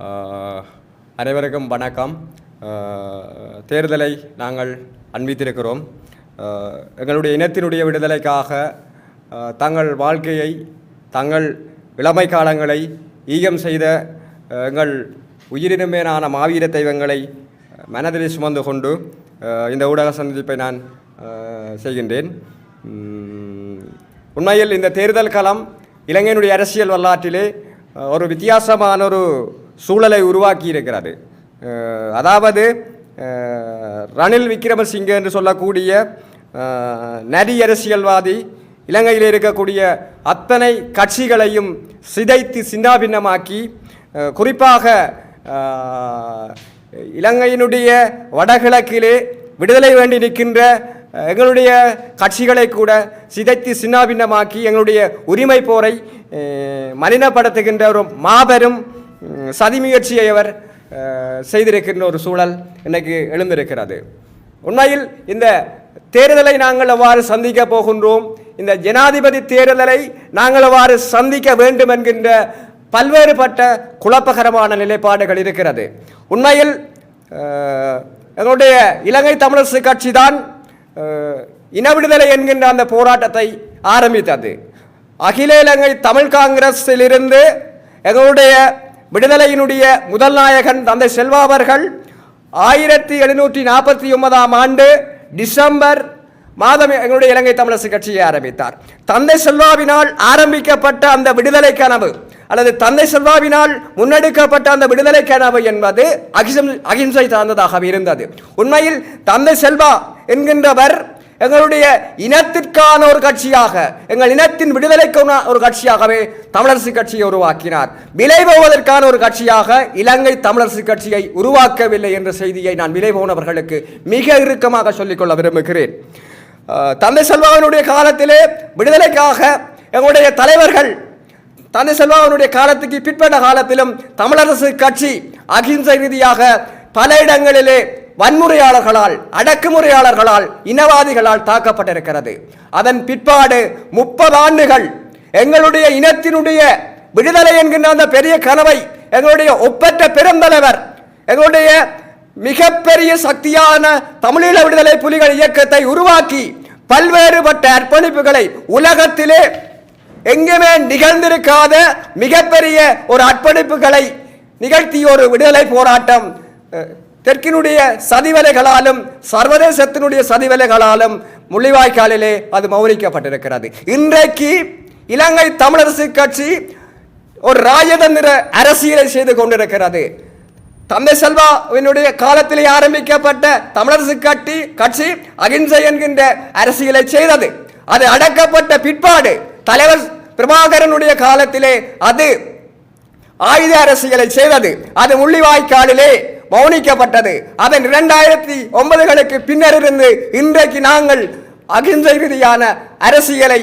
அனைவருக்கும் வணக்கம். தேர்தலை நாங்கள் அன்பித்திருக்கிறோம். எங்களுடைய இனத்தினுடைய விடுதலைக்காக தங்கள் வாழ்க்கையை தங்கள் இளமை காலங்களை ஈகம் செய்த எங்கள் உயிரினுமேனான மாவீர தெய்வங்களை மனதில் சுமந்து கொண்டு இந்த ஊடக சந்திப்பை நான் செய்கின்றேன். உண்மையில் இந்த தேர்தல் களம் இலங்கையினுடைய அரசியல் வரலாற்றிலே ஒரு வித்தியாசமான ஒரு சூழலை உருவாக்கி இருக்கிறது அதாவது ரணில் விக்ரமசிங்கே என்று சொல்லக்கூடிய அஹ், நரி அரசியல்வாதி இலங்கையில் இருக்கக்கூடிய அத்தனை கட்சிகளையும் சிதைத்து சின்னாபின்னமாக்கி குறிப்பாக இலங்கையினுடைய வடகிழக்கிலே விடுதலை வேண்டி நிற்கின்ற எங்களுடைய கட்சிகளை கூட சிதைத்து சின்னாபின்னமாக்கி எங்களுடைய உரிமை போரை மலினப்படுத்துகின்ற ஒரு மாபெரும் சதி முயற்சியை அவர் செய்திருக்கின்ற ஒரு சூழல் இன்றைக்கு எழுந்திருக்கிறது. உண்மையில் இந்த தேர்தலை நாங்கள் அவ்வாறு சந்திக்க போகின்றோம் இந்த ஜனாதிபதி தேர்தலை நாங்கள் அவ்வாறு சந்திக்க வேண்டும் என்கின்ற பல்வேறுபட்ட குழப்பகரமான நிலைப்பாடுகள் இருக்கிறது. உண்மையில் எங்களுடைய இலங்கை தமிழரசு கட்சி தான் இன விடுதலை என்கின்ற அந்த போராட்டத்தை ஆரம்பித்தது. அகில இலங்கை தமிழ் காங்கிரஸிலிருந்து எங்களுடைய விடுதலையினுடைய முதல் நாயகன் தந்தை செல்வா அவர்கள் ஆயிரத்தி எழுநூற்றி நாற்பத்தி ஒன்பதாம் ஆண்டு டிசம்பர் மாதம் எங்களுடைய இலங்கை தமிழரசு கட்சியை ஆரம்பித்தார். தந்தை செல்வாவினால் ஆரம்பிக்கப்பட்ட அந்த விடுதலை கனவு அல்லது தந்தை செல்வாவினால் முன்னெடுக்கப்பட்ட அந்த விடுதலை கனவு என்பது அகிசம் அகிம்சை சார்ந்ததாக இருந்தது. உண்மையில் தந்தை செல்வா என்கின்றவர் எங்களுடைய இனத்திற்கான ஒரு கட்சியாக எங்கள் இனத்தின் விடுதலைக்கான ஒரு கட்சியாகவே தமிழரசு கட்சியை உருவாக்கினார். விளைபோவதற்கான ஒரு கட்சியாக இலங்கை தமிழரசு கட்சியை உருவாக்கவில்லை என்ற செய்தியை நான் விளைபோனவர்களுக்கு மிக இறுக்கமாக சொல்லிக்கொள்ள விரும்புகிறேன். தந்தை செல்வாவினுடைய காலத்திலே விடுதலைக்காக எங்களுடைய தலைவர்கள் தந்தை செல்வாவினுடைய காலத்துக்கு பிற்பட்ட காலத்திலும் தமிழரசு கட்சி அகிம்சை ரீதியாக பல இடங்களிலே வன்முறையாளர்களால் அடக்குமுறையாளர்களால் இனவாதிகளால் தாக்கப்பட்டிருக்கிறது. அதன் பிற்பாடு முப்பது ஆண்டுகள் எங்களுடைய இனத்தினுடைய விடுதலை என்கின்ற அந்த பெரிய கனவை எங்களுடைய ஒப்பற்ற பெருந்தலைவர் எங்களுடைய மிகப்பெரிய சக்தியான தமிழீழ விடுதலை புலிகள் இயக்கத்தை உருவாக்கி பல்வேறுபட்ட அர்ப்பணிப்புகளை உலகத்திலே எங்குமே நிகழ்ந்திருக்காத மிகப்பெரிய ஒரு அர்ப்பணிப்புகளை நிகழ்த்திய ஒரு விடுதலை போராட்டம் தெற்கினுடைய சதிவலைகளாலும் சர்வதேசத்தினுடைய சதிவலைகளாலும் முள்ளிவாய்க்காலிலே அது மௌனிக்கப்பட்டிருக்கிறது. இன்றைக்கு இலங்கை தமிழரசு கட்சி ஒரு ராஜதந்திர அரசியலை செய்து கொண்டிருக்கிறது. தந்தை செல்வாவினுடைய காலத்திலே ஆரம்பிக்கப்பட்ட தமிழரசு கட்சி கட்சி அகிம்சை என்கின்ற அரசியலை செய்தது. அது அடக்கப்பட்ட பிற்பாடு தலைவர் பிரபாகரனுடைய காலத்திலே அது ஆயுத அரசியலை செய்தது. அது முள்ளிவாய்க்காலிலே மௌனிக்கப்பட்டது. அதன் இரண்டாயிரத்தி ஒன்பதுகளுக்கு பின்னர் இருந்து இன்றைக்கு நாங்கள் அகிம்சை ரீதியான அரசியலை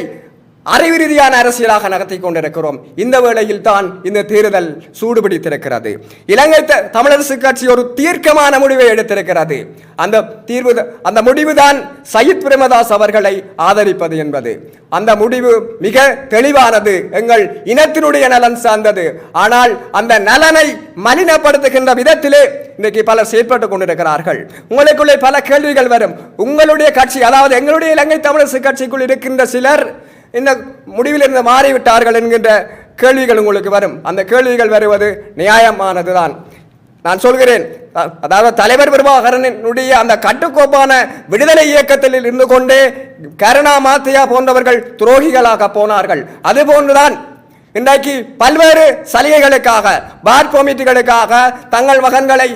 அறிவு ரீதியான அரசியலாக நடத்தி கொண்டிருக்கிறோம். இந்த வேளையில் தான் இந்த தேர்தல் சூடுபிடித்திருக்கிறது. இலங்கை தமிழரசு கட்சி ஒரு தீர்க்கமான முடிவை எடுத்திருக்கிறது. அந்த தீர்வு அந்த முடிவுதான் சயித் பிரேமதாஸ் அவர்களை ஆதரிப்பது என்பது. அந்த முடிவு மிக தெளிவானது. எங்கள் இனத்தினுடைய நலன் சார்ந்தது. ஆனால் அந்த நலனை மலினப்படுத்துகின்ற விதத்திலே இன்றைக்கு பலர் செயற்பட்டுக் கொண்டிருக்கிறார்கள். உங்களுக்குள்ளே பல கேள்விகள் வரும். உங்களுடைய கட்சி அதாவது எங்களுடைய இலங்கை தமிழரசு கட்சிக்குள் இருக்கின்ற சிலர் இந்த முடிவிலிருந்து மாறிவிட்டார்கள் என்கின்ற கேள்விகள் உங்களுக்கு வரும். அந்த கேள்விகள் வருவது நியாயமானதுதான். நான் சொல்கிறேன் அதாவது தலைவர் பிரபாகரனுடைய அந்த கட்டுக்கோப்பான விடுதலை இயக்கத்தில் இருந்து கொண்டே கருணா மாத்தியா போன்றவர்கள் துரோகிகளாக போனார்கள். அதுபோன்றுதான் இன்றைக்கு பல்வேறு சலுகைகளுக்காக பார் கோமிட்டிகளுக்காக தங்கள் மகன்களை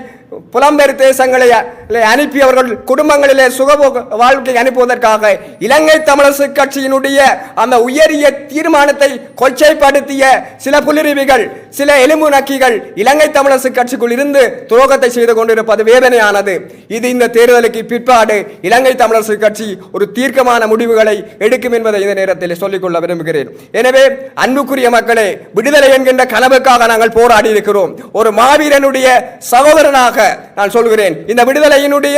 புலம்பெயர் தேசங்களை அனுப்பியவர்கள் அனுப்பி அவர்கள் குடும்பங்களிலே சுகபோக வாழ்க்கை அனுப்புவதற்காக இலங்கை தமிழரசு கட்சியினுடைய அந்த உயரிய தீர்மானத்தை கொச்சைப்படுத்திய சில புலிரிவிகள் சில எலும்பு நக்கிகள் இலங்கை தமிழரசு கட்சிக்குள் இருந்து துரோகத்தை செய்து கொண்டிருப்பது வேதனையானது. இது இந்த தேர்தலுக்கு பிற்பாடு இலங்கை தமிழரசு கட்சி ஒரு தீர்க்கமான முடிவுகளை எடுக்கும் என்பதை இந்த நேரத்தில் சொல்லிக்கொள்ள விரும்புகிறேன். எனவே அன்புக்குரிய மக்களே விடுதலை என்கின்ற கனவுக்காக நாங்கள் போராடி இருக்கிறோம். ஒரு மாவீரனுடைய சகோதரனாக நான் சொல்கிறேன். இந்த விடுதலையினுடைய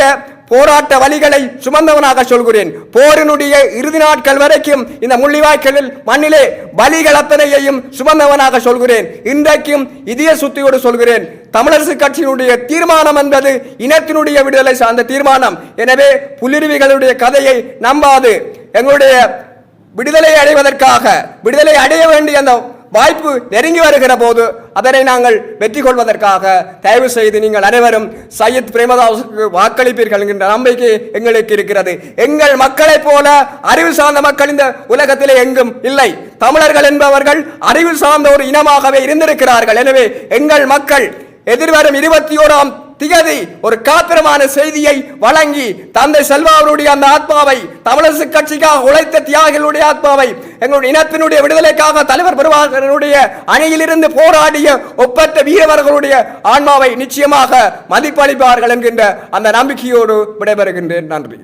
போராட்ட வழிகளை சுமந்தவனாக சொல்கிறேன். போரினுடைய இறுதி நாட்கள் வரைக்கும் இந்த முள்ளிவாய்க்களில் மண்ணிலே பலிகள் அத்தனையையும் சுமந்தவனாக சொல்கிறேன். இன்றைக்கும் இதய சுத்தியோடு சொல்கிறேன். தமிழரசு கட்சியினுடைய தீர்மானம் என்பது இனத்தினுடைய விடுதலை சார்ந்த தீர்மானம். எனவே புலிருவிகளுடைய கதையை நம்பாது. எங்களுடைய விடுதலை அடைவதற்காக விடுதலை அடைய வேண்டிய அந்த வாய்ப்பு நெருங்கி வருகிற போது அதனை நாங்கள் வெற்றி கொள்வதற்காக தயவு செய்து நீங்கள் அனைவரும் சையத் பிரேமதாஸுக்கு வாக்களிப்பீர்கள் என்கின்ற நம்பிக்கை எங்களுக்கு இருக்கிறது. எங்கள் மக்களைப் போல அறிவு சார்ந்த மக்கள் இந்த உலகத்திலே எங்கும் இல்லை. தமிழர்கள் என்பவர்கள் அறிவு சார்ந்த ஒரு இனமாகவே இருந்திருக்கிறார்கள். எனவே எங்கள் மக்கள் எதிர்வரும் இருபத்தி ஓராம் திகதி ஒரு காத்திரமான செய்தியை வழங்கி தந்தை செல்வா அவருடைய அந்த ஆத்மாவை தமிழரசு கட்சிக்காக உழைத்த தியாகிகளுடைய ஆத்மாவை எங்களுடைய இனத்தினுடைய விடுதலைக்காக தலைவர் பெருமாளுடைய அணியிலிருந்து போராடிய ஒப்பற்ற வீரவர்களுடைய ஆன்மாவை நிச்சயமாக மதிப்பளிப்பார்கள் என்கின்ற அந்த நம்பிக்கையோடு விடைபெறுகின்றேன். நன்றி.